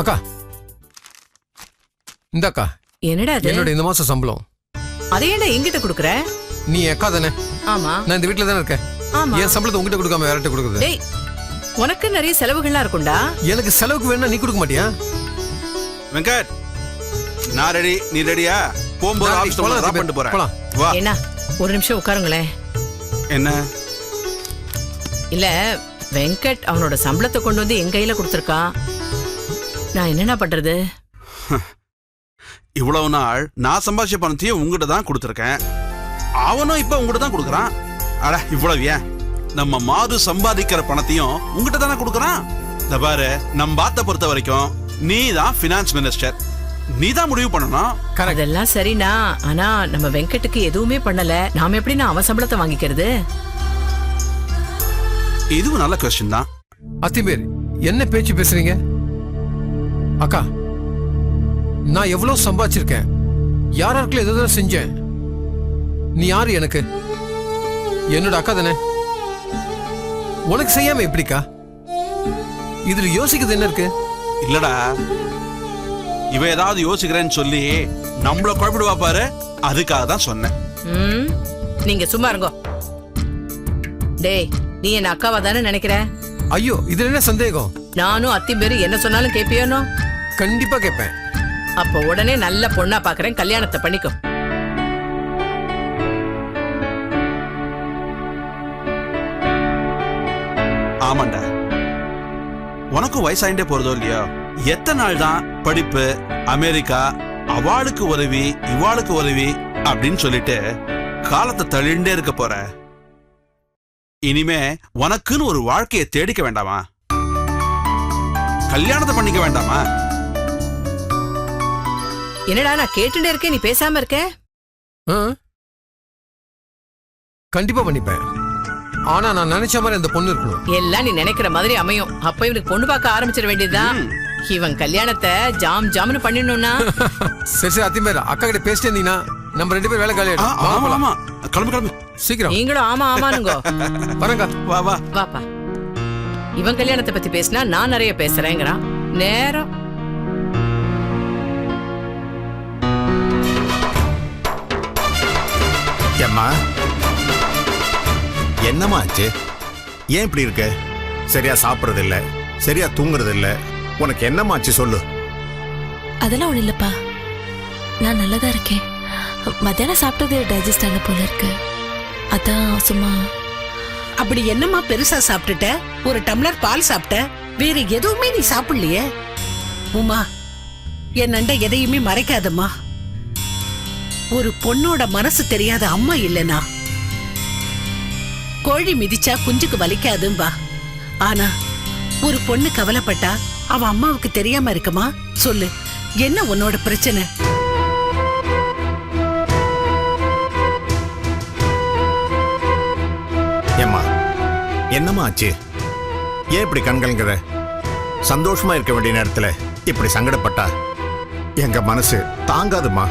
அக்கா. இந்த அக்கா என்னடா அது? என்னோட இந்த மாசம் சம்பளம். அதை ஏன்டா எங்கிட்ட குடுக்குற? நீ அக்கா தானே? ஆமா. நான் இந்த வீட்ல தானே இருக்கேன். ஆமா. என் சம்பளத்தை உங்ககிட்ட கொடுக்காம வேறட்ட கொடுக்குறது? டேய் உனக்கு நிறைய செலவுகள்லாம் இருக்கும்டா. எனக்கு செலவுக்கு வேணா நீ கொடுக்க மாட்டியா? வெங்கட் நான் ரெடி நீ ரெடியா போகும்போது ஆபீஸ் போலாம், ட்ராப் பண்ணிட்டு போறேன். போலாம். வா. என்ன? ஒரு நிமிஷம் உட்காருங்களேன். என்ன? இல்ல வெங்கட் அவனோட சம்பளத்தை கொண்டு வந்து என் கையில கொடுத்துருக்கான். நான் என்னடா பண்றது? இவ்வளவு நாள் நான் சம்பாதிச்ச பணத்தையும் உங்ககிட்ட தான் கொடுத்துருக்கேன். அவனும் இப்ப உங்ககிட்ட தான் கொடுக்குறான். அட இவ்வளவு ஏன்? நம்ம மாது சம்பாதிக்கிற பணத்தையும் உங்ககிட்ட தானே கொடுக்குறான்? இந்த பாரு நம்ம பாத்த பொறுத்த வரைக்கும் நீ தான் பினான்ஸ் மினிஸ்டர் நீ தான் முடிவு பண்ணணும். கரெக்ட் அதெல்லாம் சரிண்ணா. ஆனா நம்ம வெங்கட்டுக்கு எதுவுமே பண்ணல. நாம எப்படி நான் அவன் சம்பளத்தை வாங்கிக்கிறது? இதுவும் நல்ல கொஸ்டின் தான். அத்திமேர் என்ன பேச்சு பேசுறீங்க? அக்கா நான் எவ்வளவு சம்பாதிச்சிருக்கேன்? யாராருக்குள்ள எதை செஞ்சேன்? நீ யாரு எனக்கு? என்னோட அக்கா தானே? உனக்கு செய்யாம எப்படிக்கா? இதுல யோசிக்கிறது என்ன இருக்கு? இல்லடா. இவ ஏதாவது யோசிக்கிறேன்னு சொல்லி நம்மள குழப்பிடுவா பாரு. அதுக்காக தான் சொன்னேன். ம் நீங்க சும்மா இருங்கோ. டேய் நீ என்ன அக்காவா தானே நினைக்கிற? ஐயோ இதுல என்ன சந்தேகம்? நானும் அத்தி பேரு என்ன சொன்னாலும் கேப்பியோனோ? கண்டிப்பா கேட்பேன் அப்ப உடனே நல்ல பொண்ணா பாக்குறேன் கல்யாணத்தை பண்ணிக்கோ ஆமாண்டா. உனக்கும் வயசாயிட்டே போறதோ இல்லையோ? எத்தனை நாள் தான் படிப்பு அமெரிக்கா அவாளுக்கு உதவி இவாளுக்கு உதவி அப்படின்னு சொல்லிட்டு காலத்தை தள்ளிண்டே இருக்க போற. இனிமே உனக்குன்னு ஒரு வாழ்க்கையை தேடிக்க வேண்டாமா? கல்யாணத்தை பண்ணிக்க வேண்டாமா? என்னடா நான் கேட்டுட்டே இருக்கேன் நீ பேசாம இருக்க? கண்டிப்பா பண்ணிப்பேன். ஆனா நான் நினைச்ச மாதிரி அந்த பொண்ணு இருக்கணும். எல்லாம் நீ நினைக்கிற மாதிரி அமையும். அப்ப இவனுக்கு பொண்ணு பார்க்க ஆரம்பிச்சிட வேண்டியதுதான். இவன் கல்யாணத்தை ஜாம் ஜாம்னு பண்ணிடணும்னா? சரி சரி அத்திமேர் அக்கா கிட்ட பேசிட்டே இருந்தீங்கன்னா நம்ம ரெண்டு பேரும் வேலை ஆமா. ஆமா. கிளம்பு கிளம்பு. சீக்கிரம். நீங்களும் ஆமா ஆமானுங்கோ. வரங்க வா வா. வாப்பா. இவன் கல்யாணத்தை பத்தி பேசினா நான் நிறைய பேசுறேங்கிறான். நேரம். ஏம்மா என்னம்மா ஆச்சு? ஏன் இப்படி இருக்க? சரியா சாப்பிடுறது இல்ல சரியா தூங்குறது இல்ல உனக்கு என்னம்மா ஆச்சு சொல்லு. அதெல்லாம் ஒண்ணு இல்லப்பா. நான் நல்லதா இருக்கேன். மத்தியானம் சாப்பிட்டது டைஜஸ்ட் ஆன போல இருக்கு. அதான் சும்மா. அப்படி என்னம்மா பெருசா சாப்பிட்டுட்ட? ஒரு டம்ளர் பால் சாப்பிட்ட? வேற எதுவுமே நீ சாப்பிடலையே? உமா என் நண்ட எதையுமே மறைக்காதம்மா. ஒரு பொண்ணோட மனசு தெரியாத அம்மா இல்லனா? கோழி மிதிச்சா குஞ்சுக்கு வலிக்காதும்பா ஆனா ஒரு பொண்ணு கவலைப்பட்டா அவ அம்மாவுக்கு தெரியாம இருக்குமா? சொல்லு என்ன உன்னோட பிரச்சனை? ஏம்மா என்னம்மா ஆச்சு? ஏன் இப்படி கண்கலங்குற? சந்தோஷமா இருக்க வேண்டிய நேரத்துல இப்படி சங்கடப்பட்டா? எங்க மனசு தாங்காதுமா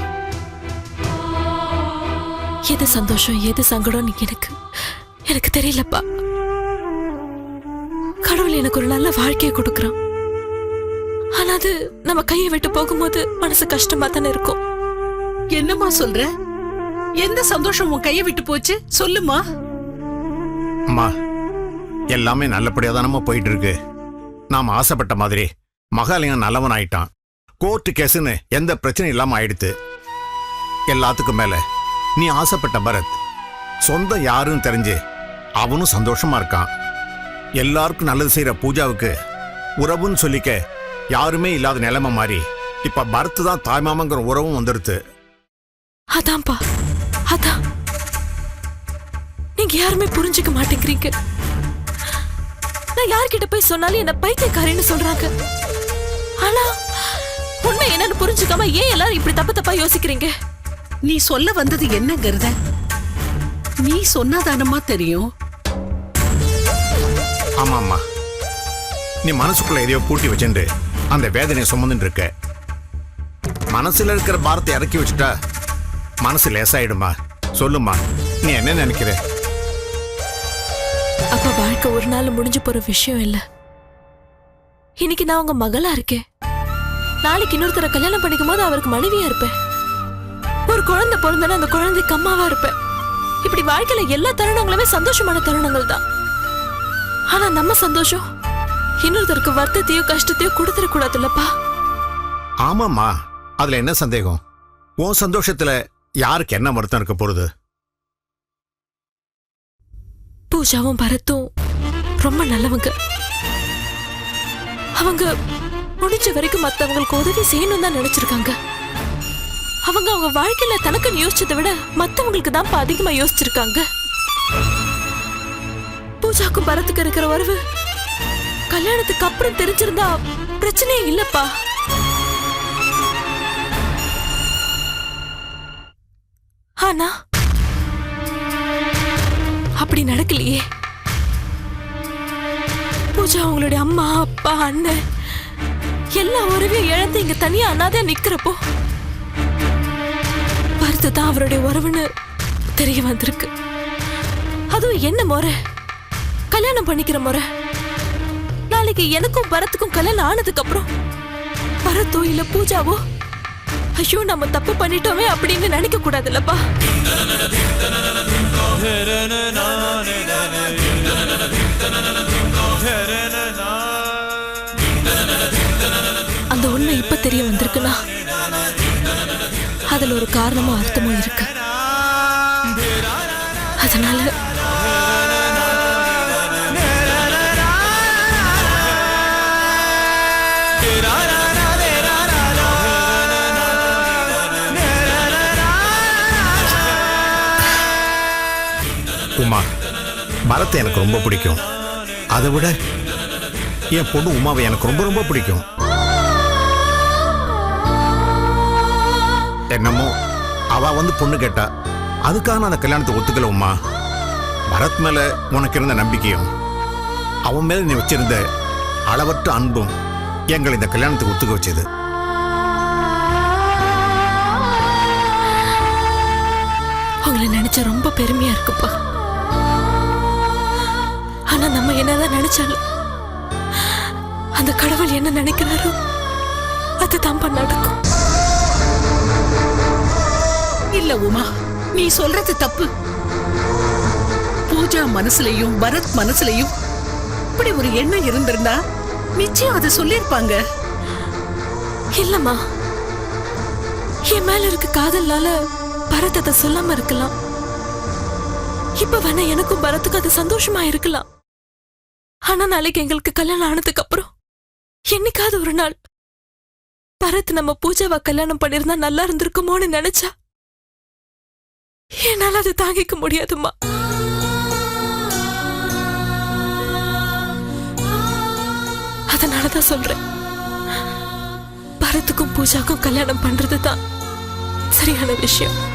எது சந்தோஷம் எது சங்கடம்னு எனக்கு எனக்கு தெரியலப்பா. கடவுள் எனக்கு ஒரு நல்ல வாழ்க்கையை கொடுக்கறான். ஆனா அது நம்ம கையை விட்டு போகும்போது மனசு கஷ்டமா தானே இருக்கும். என்னம்மா சொல்ற? எந்த சந்தோஷம் உன் கையை விட்டு போச்சு? சொல்லுமா அம்மா எல்லாமே நல்லபடியா தானம்மா போயிட்டு இருக்கு நாம ஆசைப்பட்ட மாதிரி மகாலிங்கம் நல்லவன் ஆயிட்டான் கோர்ட்டு கேஸுன்னு எந்த பிரச்சனையும் இல்லாம ஆயிடுத்து. எல்லாத்துக்கும் மேல நீ ஆசைப்பட்ட பரத். சொந்தம் யாருன்னு தெரிஞ்சு அவனும் சந்தோஷமா இருக்கான். எல்லாருக்கும் நல்லது செய்யற பூஜாவுக்கு உறவுன்னு சொல்லிக்க யாருமே இல்லாத நிலைமை மாறி இப்ப பரத் தான் தாய்மாமங்கிற உறவும் வந்துடுது அதான்ப்பா. அதான். நீங்க யாருமே புரிஞ்சுக்க மாட்டேங்கிறீங்க. நான் யார்கிட்ட போய் சொன்னாலும் என்ன பைத்தியக்காரின்னு சொல்றாங்க. ஆனா உண்மை என்னன்னு புரிஞ்சுக்காம ஏன் எல்லாரும் இப்படி தப்பு தப்பா யோசிக்கிறீங்க? நீ சொல்ல வந்தது என்னங்கிறத நீ சொன்னாதானமா தெரியும்? ஆமா ஆமா நீ மனசுக்குள்ள எதையோ பூட்டி வச்சுட்டு அந்த வேதனையை சுமந்துட்டு இருக்க. மனசுல இருக்கிற பாரத்தை இறக்கி வச்சுட்டா மனசு லேசாயிடுமா சொல்லுமா நீ என்ன நினைக்கிற? அப்ப வாழ்க்கை ஒரு நாள் முடிஞ்சு போற விஷயம் இல்ல. இன்னைக்கு நான் உங்க மகளா இருக்கேன். நாளைக்கு இன்னொருத்தரை கல்யாணம் பண்ணிக்கும் போது அவருக்கு மனைவியா இருப்பேன். ஒரு குழந்தை பிறந்தனா அந்த குழந்தைக்கு அம்மாவா இருப்பேன். இப்படி வாழ்க்கையில எல்லா தருணங்களுமே சந்தோஷமான தருணங்கள் தான். ஆனா நம்ம சந்தோஷம் இன்னொருத்தருக்கு வருத்தத்தையோ கஷ்டத்தையோ கொடுத்துடக்கூடாதுல்லப்பா. ஆமாம்மா. அதுல என்ன சந்தேகம்? உன் சந்தோஷத்துல யாருக்கு என்ன வருத்தம் இருக்க போறது பூஜாவும் பரத்தும் ரொம்ப நல்லவங்க. அவங்க முடிஞ்ச வரைக்கும் மத்தவங்களுக்கு உதவி செய்யணும் தான் நினைச்சிருக்காங்க. அவங்க அவங்க வாழ்க்கையில தனக்குன்னு யோசிச்சதை விட மத்தவங்களுக்கு தான் அதிகமா யோசிச்சிருக்காங்க. பூஜாக்கும் பரத்துக்கு இருக்கிற உறவு கல்யாணத்துக்கு அப்புறம் தெரிஞ்சிருந்தா பிரச்சனையே இல்லப்பா. ஆனா அப்படி நடக்கலையே. பூஜா அவங்களுடைய அம்மா அப்பா அண்ணன் எல்லா உறவையும் இழந்து இங்க தனியா அனாதையா நிக்கிறப்போ பரத்து தான் அவருடைய உறவுன்னு தெரிய வந்திருக்கு. அதுவும் என்ன முறை? கல்யாணம் பண்ணிக்கிற முறை? நாளைக்கு எனக்கும் பரத்துக்கும் கல்யாணம் ஆனதுக்கு அப்புறம் பரத்தோ இல்ல பூஜாவோ? ஐயோ நம்ம தப்பு பண்ணிட்டோமே அப்படின்னு நினைக்க கூடாதுல்லப்பா. அந்த உண்மை இப்ப தெரிய வந்திருக்குன்னா அதில் ஒரு காரணமும் அர்த்தமும் இருக்கு. அதனால உமா பரத்தை எனக்கு ரொம்ப பிடிக்கும். அதை விட என் பொண்ணு உமாவை எனக்கு ரொம்ப ரொம்ப பிடிக்கும். என்னமோ? அவ வந்து பொண்ணு கேட்டா அதுக்காக நான் அந்த கல்யாணத்தை ஒத்துக்கல உமா பரத் மேல உனக்கு இருந்த நம்பிக்கையும் அவன் மேல நீ வச்சிருந்த அளவற்ற அன்பும் எங்களை இந்த கல்யாணத்துக்கு ஒத்துக்க வச்சது. உங்களை நினைச்சா ரொம்ப பெருமையா இருக்குப்பா. ஆனா நம்ம என்னதான் நினைச்சாலும் அந்த கடவுள் என்ன நினைக்கிறாரோ அதுதான் நடக்கும். இல்ல உமா. நீ சொல்றது தப்பு. பூஜா மனசுலயும் பரத் மனசுலயும் இப்படி ஒரு எண்ணம் இருந்திருந்தா நிச்சயம் அதை சொல்லிருப்பாங்க இல்லம்மா. என் மேல இருக்க காதல்னால பரத் அதை சொல்லாம இருக்கலாம். இப்ப வேணா எனக்கும் பரத்துக்கு அது சந்தோஷமா இருக்கலாம். ஆனா நாளைக்கு எங்களுக்கு கல்யாணம் ஆனதுக்கு அப்புறம் என்னைக்காவது ஒரு நாள் பரத் நம்ம பூஜாவா கல்யாணம் பண்ணிருந்தா நல்லா இருந்திருக்குமோன்னு நினைச்சா என்னால அதை தாங்கிக்க முடியாதும்மா. அதனாலதான் சொல்றேன். பரத்துக்கும் பூஜாக்கும் கல்யாணம் பண்றது தான் சரியான விஷயம்.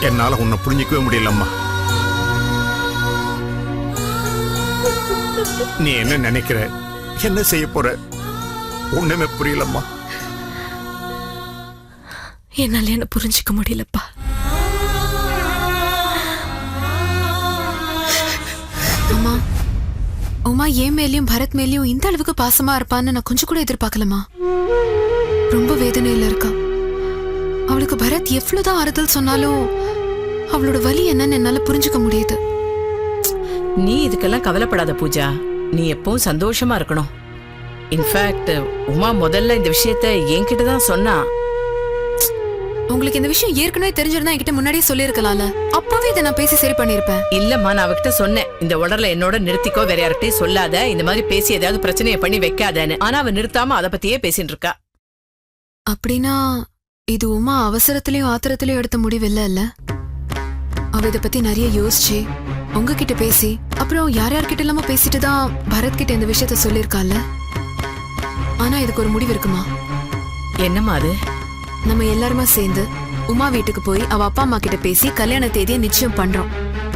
என்னால உன்னை புரிஞ்சிக்கவே முடியலம்மா. நீ என்ன நினைக்கிற? என்ன செய்ய போற? ஒண்ணுமே புரியலம்மா. என்னால என்ன புரிஞ்சுக்க முடியலப்பா. அம்மா உமா என் மேலயும் பரத் மேலயும் இந்த அளவுக்கு பாசமா இருப்பான்னு நான் கொஞ்சம் கூட எதிர்பார்க்கலமா ரொம்ப வேதனையில இருக்கா. அவளுக்கு பரத் எவ்வளவுதான் ஆறுதல் சொன்னாலும் அவளோட வலி என்னன்னு என்னால புரிஞ்சுக்க முடியுது. நீ இதுக்கெல்லாம் கவலைப்படாத பூஜா. நீ எப்பவும் சந்தோஷமா இருக்கணும். இன்ஃபேக்ட் உமா முதல்ல இந்த விஷயத்த என்கிட்ட தான் சொன்னா. உங்களுக்கு இந்த விஷயம் ஏற்கனவே தெரிஞ்சிருந்தா என்கிட்ட முன்னாடியே சொல்லியிருக்கலாம்ல. அப்பவே இதை நான் பேசி சரி பண்ணிருப்பேன் இல்லம்மா நான் அவகிட்ட சொன்னேன். இந்த உடர்ல என்னோட நிறுத்திக்கோ வேற யார்கிட்டயும் சொல்லாத. இந்த மாதிரி பேசி ஏதாவது பிரச்சனையை பண்ணி வைக்காதன்னு. ஆனா அவ நிறுத்தாம அதை பத்தியே பேசிட்டு இருக்கா. அப்படின்னா இது உமா அவசரத்திலயும் ஆத்திரத்திலயும் எடுத்த முடிவு இல்ல அவ இத பத்தி நிறைய யோசிச்சு உங்ககிட்ட பேசி அப்புறம் யார் யார்கிட்ட இல்லாம பேசிட்டு தான் பரத் கிட்ட இந்த விஷயத்த சொல்லியிருக்கால ஆனா இதுக்கு ஒரு முடிவு இருக்குமா? என்னம்மா அது? நம்ம எல்லாருமா சேர்ந்து உமா வீட்டுக்கு போய் அவ அப்பா அம்மா கிட்ட பேசி கல்யாண தேதியை நிச்சயம் பண்றோம்.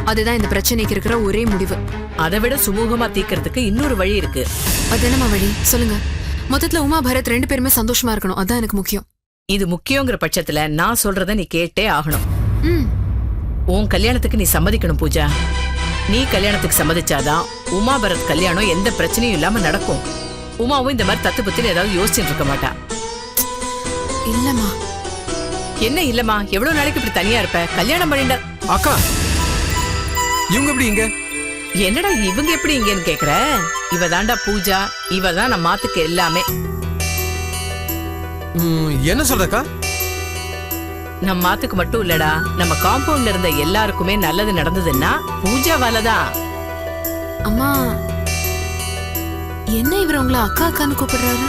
அதுதான் இந்த பிரச்சனைக்கு இருக்கிற ஒரே முடிவு. அதை விட சுமூகமா தீக்கிறதுக்கு இன்னொரு வழி இருக்கு. அது என்னம்மா வழி? சொல்லுங்க. மொத்தத்துல உமா பரத் ரெண்டு பேருமே சந்தோஷமா இருக்கணும். அதான் எனக்கு முக்கியம். இது முக்கியங்கிற பட்சத்துல நான் சொல்றத நீ கேட்டே ஆகணும். ம். உன் கல்யாணத்துக்கு நீ சம்மதிக்கணும் பூஜா. நீ கல்யாணத்துக்கு சம்மதிச்சாதான் உமா பரத் கல்யாணம் எந்த பிரச்சனையும் இல்லாம நடக்கும். உமாவும் இந்த மாதிரி தத்து பத்தின ஏதாவது யோசிச்சுட்டு இருக்க மாட்டா. இல்லம்மா. என்ன இல்லம்மா? எவ்வளவு நாளைக்கு இப்படி தனியா இருப்ப? கல்யாணம் பண்ணிட்ட அக்கா இவங்க எப்படி இங்க? என்னடா இவங்க எப்படி இங்கன்னு கேக்குற? இவ தாண்டா பூஜா. இவ தான் நம்ம மாத்துக்கு எல்லாமே. என்ன சொல்றக்கா நம்ம மாத்துக்கு மட்டும் இல்லடா நம்ம காம்பவுண்ட்ல இருந்த எல்லாருக்குமே நல்லது நடந்ததுன்னா பூஜாவால தான். அம்மா என்ன இவர் உங்களை அக்கா அக்கான்னு கூப்பிடுறாரு?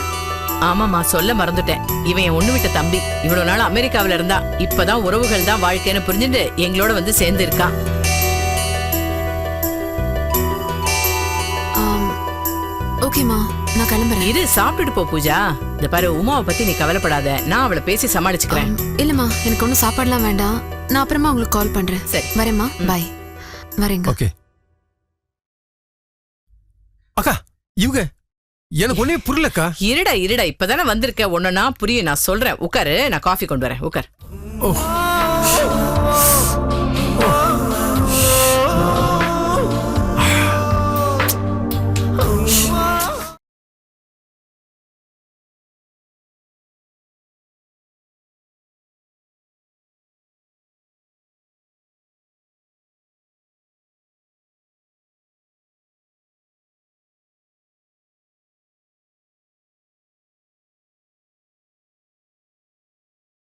ஆமாமா சொல்ல மறந்துட்டேன். இவன் என் ஒண்ணு விட்ட தம்பி. இவ்வளவு நாள் அமெரிக்காவுல இருந்தா இப்பதான் உறவுகள் தான் வாழ்க்கைன்னு புரிஞ்சுட்டு எங்களோட வந்து சேர்ந்து இருக்கான் ஆம், ஓகேம்மா. நான் கிளம்புறேன். இரு சாப்பிட்டுட்டு போ பூஜா. இந்த பாரு உமாவை பத்தி நீ கவலைப்படாத. நான் அவளை பேசி சமாளிச்சுக்கிறேன். இல்லம்மா எனக்கு ஒன்றும் சாப்பாடுலாம் வேண்டாம். நான் அப்புறமா உங்களுக்கு கால் பண்றேன். சரி. வரேம்மா பாய் வரேங்க. ஓகே. அக்கா இவங்க எனக்கு ஒண்ணே புரியலக்கா. இருடா இருடா இப்பதானே வந்திருக்க. ஒண்ணுனா புரியும் நான் சொல்றேன். உட்காரு நான் காஃபி கொண்டு வரேன். உட்கார். ஓ.